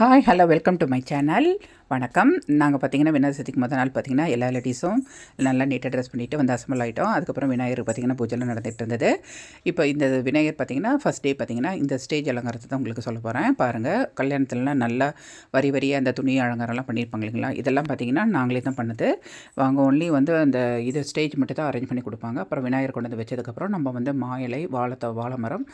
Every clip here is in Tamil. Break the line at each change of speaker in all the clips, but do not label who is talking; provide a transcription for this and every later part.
Hi hello welcome to my channel வணக்கம். நாங்கள் பார்த்தீங்கன்னா விநாயகர் சதுர்த்திக்கு மொதல் நாள் பார்த்தீங்கன்னா எல்லா லேடிஸும் நல்லா நீட்டாக ட்ரெஸ் பண்ணிவிட்டு வந்து அசம்பிள் ஆகிட்டோம் அதுக்கப்புறம் விநாயகர் பார்த்திங்கன்னா பூஜைலாம் நடந்துகிட்டு இருந்தது. இப்போ இந்த விநாயகர் பார்த்தீங்கன்னா ஃபஸ்ட் டே பார்த்திங்கன்னா இந்த ஸ்டேஜ் அலங்காரத்தை தான் உங்களுக்கு சொல்ல போகிறேன் பாருங்கள் கல்யாணத்துலலாம் நல்லா வரி வரியாக அந்த துணி அலங்காரம்லாம் பண்ணியிருப்பாங்க இல்லைங்களா? இதெல்லாம் பார்த்தீங்கன்னா நாங்களே தான் பண்ணுது. அவங்க ஒன்லி வந்து அந்த இது ஸ்டேஜ் மட்டும் தான் அரேஞ்ச் பண்ணி கொடுப்பாங்க. அப்புறம் விநாயகர் கொண்டு வந்து வச்சதுக்கப்புறம் நம்ம வந்து மாயலை வாழத்த வாழை மரம்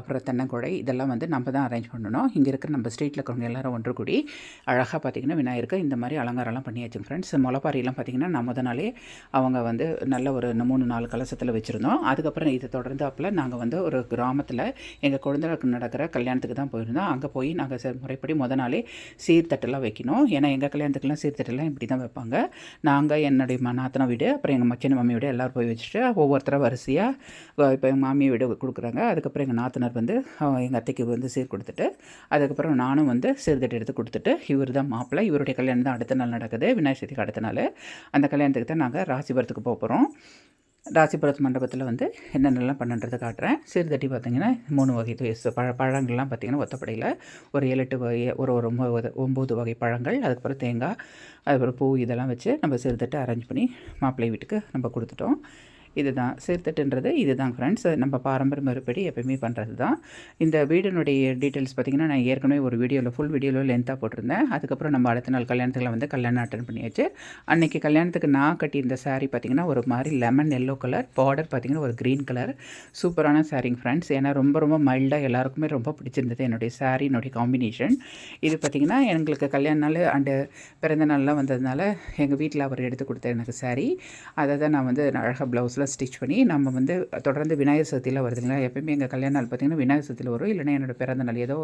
அப்புறம் தென்னங்குழை இதெல்லாம் வந்து நம்ம தான் அரேஞ்ச் பண்ணணும். இங்கே இருக்கிற நம்ம ஸ்ட்ரீட்டில் இருக்கிறவங்க எல்லோரும் ஒன்று கூடி அழகாக பார்த்திங்கன்னா விநாயகருக்கு இந்த மாதிரி அலங்காரம்லாம் பண்ணியாச்சு ஃப்ரெண்ட்ஸ் முளப்பாரிலாம் பார்த்திங்கன்னா நம்ம முத நாளே அவங்க வந்து நல்ல ஒரு மூணு நாலு கலசத்தில் வச்சுருந்தோம். அதுக்கப்புறம் இதை தொடர்ந்து அப்பில் நாங்கள் வந்து ஒரு கிராமத்தில் எங்கள் குழந்தைகளுக்கு நடக்கிற கல்யாணத்துக்கு தான் போயிருந்தோம். அங்கே போய் நாங்கள் முறைப்படி முத நாளே சீர்தட்டெல்லாம் வைக்கணும். ஏன்னா எங்கள் கல்யாணத்துக்குலாம் சீர்தட்டெல்லாம் இப்படி தான் வைப்பாங்க. நாங்கள் என்னுடைய நாத்தனை வீடு அப்புறம் எங்கள் மச்சனை மம்மி வீடு எல்லோரும் போய் வச்சுட்டு ஒவ்வொருத்தரும் வரிசையாக இப்போ எங்கள் மாமியை வீடு கொடுக்குறாங்க. அதுக்கப்புறம் எங்கள் நாத்தனார் வந்து எங்கள் அத்தைக்கு வந்து சீர் கொடுத்துட்டு அதுக்கப்புறம் நானும் வந்து சீர் சீர்தட்டு எடுத்து கொடுத்துட்டு இவர் தான் மாப்பிள்ளை. இவருடைய கல்யாணம் தான் அடுத்த நாள் நடக்குது. விநாயகர் சதுர்த்திக்கு அடுத்த நாள். அந்த கல்யாணத்துக்கு தான் நாங்கள் ராசிபுரத்துக்கு போக போகிறோம் ராசிபுரத்து மண்டபத்தில் வந்து என்னென்னலாம் பண்ணுன்றது காட்டுறேன். சீர்தட்டி பார்த்திங்கன்னா மூணு வகை பழ பழங்கள்லாம் பார்த்திங்கன்னா ஒத்தப்படையில். ஒரு ஏழு எட்டு வகை ஒரு ஒரு ஒம்பது வகை பழங்கள் அதுக்கப்புறம் தேங்காய் அதுக்கப்புறம் பூ இதெல்லாம் வச்சு நம்ம சீர்தட்டு அரேஞ்ச் பண்ணி மாப்பிள்ளை வீட்டுக்கு நம்ம கொடுத்துட்டோம். இதுதான். சேர்த்துட்டுன்றது இதுதான் ஃப்ரெண்ட்ஸ் நம்ம பாரம்பரிய மறுபடி எப்பயுமே பண்ணுறது தான் இந்த வீடினுடைய டீட்டெயில்ஸ் பார்த்திங்கன்னா நான் ஏற்கனவே ஒரு வீடியோவில் ஃபுல் வீடியோவில் லென்த்தாக போட்டிருந்தேன். அதுக்கப்புறம் நம்ம அடுத்த நாள் கல்யாணத்தில் வந்து கல்யாணம் அட்டன் பண்ணியாச்சு. அன்றைக்கி கல்யாணத்துக்கு நான் கட்டியிருந்த சாரீ பார்த்திங்கன்னா ஒரு மாதிரி லெமன் எல்லோ கலர் பார்டர் பார்த்திங்கன்னா ஒரு க்ரீன் கலர் சூப்பரான சாரிங் ஃப்ரெண்ட்ஸ் ஏன்னா ரொம்ப ரொம்ப மைல்டாக எல்லாருக்குமே ரொம்ப பிடிச்சிருந்தது என்னுடைய சாரீ என்னுடைய காம்பினேஷன் இது பார்த்திங்கன்னா எங்களுக்கு கல்யாண நாள் அண்டு பிறந்த நாள்லாம் வந்ததுனால எங்கள் வீட்டில் அவர் எடுத்து கொடுத்த எனக்கு சாரீ அதை தான் நான் வந்து அழகாக ப்ளவுஸில் ஃபுல்லாக ஸ்டிச் பண்ணி நம்ம வந்து தொடர்ந்து விநாயகர் சதுர்த்தியில் வருதுங்களா எப்பயுமே எங்கள் கல்யாண நாள் பார்த்திங்கன்னா விநாயகர் சதுர்த்தியில் வரும். இல்லைனா என்னோடய பிறந்த நாள் ஏதோ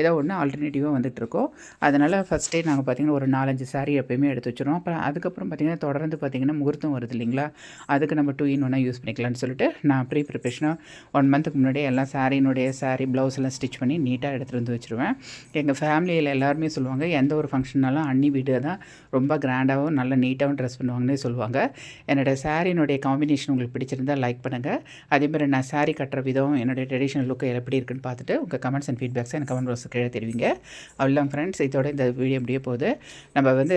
ஏதோ ஒன்று ஆல்டர்னேட்டிவாக வந்துட்டுருக்கோம். அதனால் ஃபஸ்ட்டே நாங்கள் பார்த்திங்கன்னா ஒரு நாலஞ்சு சாரீ எப்பயுமே எடுத்து வச்சுருவோம். அப்புறம் அதுக்கப்புறம் பார்த்திங்கன்னா தொடர்ந்து பார்த்திங்கன்னா முகூர்த்தம் வருது இல்லைங்களா? அதுக்கு நம்ம டூ இன் ஒன்னாக யூஸ் பண்ணிக்கலாம்னு சொல்லிட்டு நான் ப்ரீ ப்ரிப்ரேஷனாக ஒன் மந்த்துக்கு முன்னாடியே எல்லாம் சாரீனுடைய சாரீ ப்ளவுஸ் எல்லாம் ஸ்டிச் பண்ணி நீட்டாக எடுத்துகிட்டு வந்து வச்சுருவேன். எங்கள் ஃபேமிலியில் எல்லாருமே சொல்லுவாங்க எந்த ஒரு ஃபங்க்ஷன்னாலும் அன்னி வீடு தான் ரொம்ப கிராண்டாகவும் நல்ல நீட்டாகவும் ட்ரெஸ் பண்ணுவாங்கன்னே சொல்லுவாங்க. என்னோடய சாரீனுடைய காம்பினேஷன் உங்களுக்கு பிடிச்சிருந்தால் லைக் பண்ணுங்கள் அதேமாதிரி நான் சாரீ கட்டுற விதம் என்னுடைய ட்ரெடிஷ்னல் லுக்கு எப்படி இருக்குன்னு பார்த்துட்டு உங்கள் கமெண்ட்ஸ் அண்ட் ஃபீட்பேக்ஸை எனக்கு கமெண்ட் பாக்ஸ் கீழே தெரிவிங்க. அவ்வளோ ஃப்ரெண்ட்ஸ் இதோட இந்த வீடியோ முடிய போகுது. நம்ம வந்து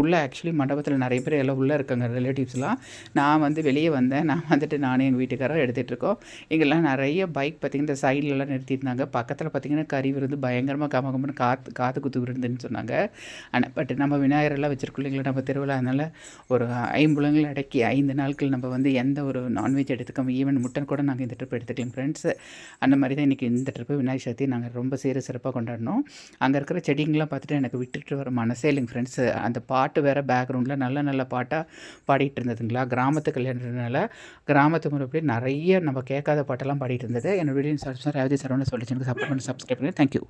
உள்ளே ஆக்சுவலி மண்டபத்தில் நிறைய பேர் எல்லாம் உள்ளே இருக்காங்க ரிலேட்டிவ்ஸ்லாம் நான் வந்து வெளியே வந்தேன். நான் வந்துட்டு நானே எங்கள் வீட்டுக்காரர் எடுத்துகிட்டு இருக்கோம். இங்கெல்லாம் நிறைய பைக் பார்த்திங்கன்னா இந்த சைட்லலாம் நிறுத்தியிருந்தாங்க. பக்கத்தில் பார்த்திங்கன்னா கறி விருந்து பயங்கரமாக கமகம்னு காற்று காற்று குத்து விருந்துன்னு சொன்னாங்க. ஆனால் பட் நம்ம விநாயகரெல்லாம் வச்சுருக்கோம் இல்லைங்களா நம்ம திருவிழா அதனால் ஒரு ஐம்புலங்கள் அடக்கி ஐந்து நாட்கள் நம்ம வந்து வந்து எந்த ஒரு நான்வெஜ் எடுத்துக்காமல் ஈவன் முட்டன் கூட நாங்கள் இந்த ட்ரிப் எடுத்துக்கலாம் ஃப்ரெண்ட்ஸ் அந்த மாதிரி தான் இன்றைக்கி இந்த ட்ரிப்பு விநாயகர் சதுர்த்தி நாங்கள் ரொம்ப சீர சிறப்பாக கொண்டாடினோம். அங்கே இருக்கிற செடிங்கெலாம் பார்த்துட்டு எனக்கு விட்டுட்டு வர மனசே இல்லைங்க ஃப்ரெண்ட்ஸ் அந்த பாட்டு வேறு பேக்ரவுண்டில் நல்ல நல்ல பாட்டாக பாடிட்டு இருந்ததுங்களா? கிராமத்து கல்யாணத்துனால கிராமத்து முறைப்படி நிறைய நம்ம கேட்காத பாட்டெல்லாம் பாடிட்டு இருந்தது. என்னோட வீடியோ சார் ரேவதி சரவண சொல்லி எனக்கு சப்போர்ட் பண்ணி சப்ஸ்கிரைப் பண்ணி தேங்க்யூ